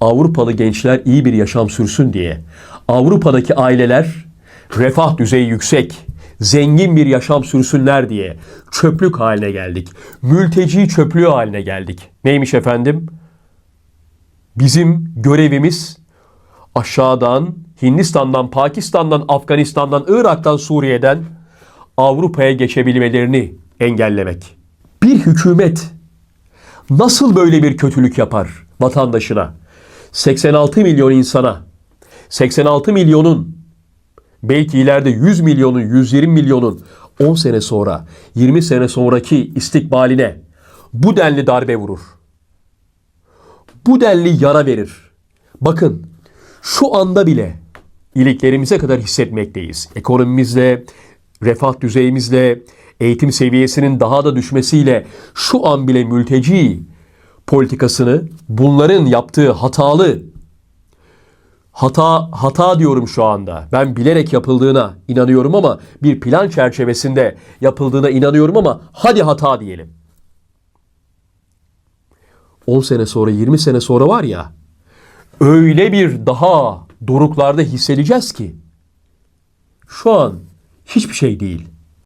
Avrupalı gençler iyi bir yaşam sürsün diye, Avrupa'daki aileler refah düzeyi yüksek, zengin bir yaşam sürsünler diye çöplük haline geldik. Mülteci çöplüğü haline geldik. Neymiş efendim? Bizim görevimiz aşağıdan, Hindistan'dan, Pakistan'dan, Afganistan'dan, Irak'tan, Suriye'den Avrupa'ya geçebilmelerini engellemek. Bir hükümet nasıl böyle bir kötülük yapar vatandaşına? 86 milyon insana, 86 milyonun belki ileride 100 milyonun, 120 milyonun 10 sene sonra, 20 sene sonraki istikbaline bu denli darbe vurur. Bu denli yara verir. Bakın şu anda bile iliklerimize kadar hissetmekteyiz. Ekonomimizle, refah düzeyimizle, eğitim seviyesinin daha da düşmesiyle şu an bile mülteci politikasını bunların yaptığı hatalı hata hata diyorum şu anda. Ben bilerek yapıldığına inanıyorum ama bir plan çerçevesinde yapıldığına inanıyorum ama hadi hata diyelim. 10 sene sonra 20 sene sonra var ya öyle bir daha doruklarda hissedeceğiz ki şu an hiçbir şey değil.